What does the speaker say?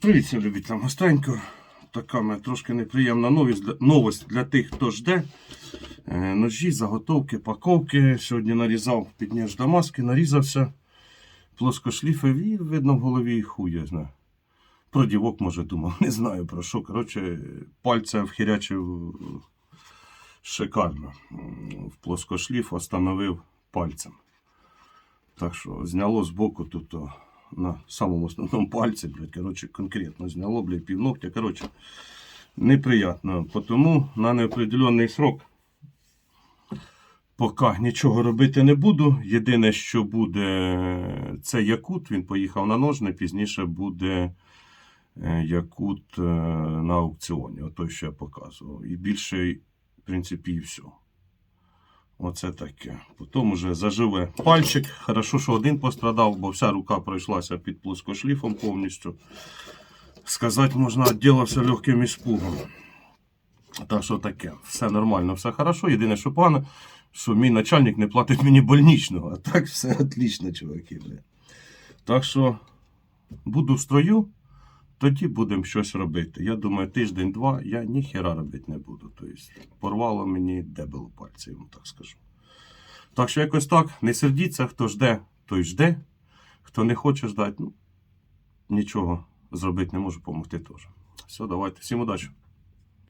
Привіт, любіть там гостенько. Така мене трошки неприємна новість для, новость для тих, хто жде. Е, ножі, заготовки, паковки. Сьогодні нарізав під ніж Дамаски, нарізався. Плоскошліфив і видно в голові хуй, я знаю. Про дівок, може, думав, не знаю про що. Коротше, пальця вхірячив шикарно. В плоскошліф остановив пальцем. Так що зняло з боку тут на самому основному пальці, блядь, коротше, конкретно зняло, блядь, півногтя. Коротше, неприятно. Тому на неопределенний срок поки нічого робити не буду. Єдине, що буде, це якут. Він поїхав на ножне, пізніше буде е, якут е, на аукціоні. Ото що я показував. І більше, в принципі, і все. Оце таке. Потім уже заживе пальчик. Хорошо, що один пострадав, бо вся рука пройшлася під плоскошліфом повністю. Сказати можна, відділився легким іспугом. Так що таке, все нормально, все хорошо. Єдине, що погано, що мій начальник не платить мені больничного. А так все отлично, чуваки. Бля. Так що буду в строю, тоді будемо щось робити. Я думаю, тиждень-два я ніхера робити не буду. Тобто порвало мені дебело пальці, я вам так скажу. Так що якось так, не сердіться, хто жде, той жде. Хто не хоче ждати, ну нічого зробити не можу, допомогти теж. Все, давайте, всім удачі.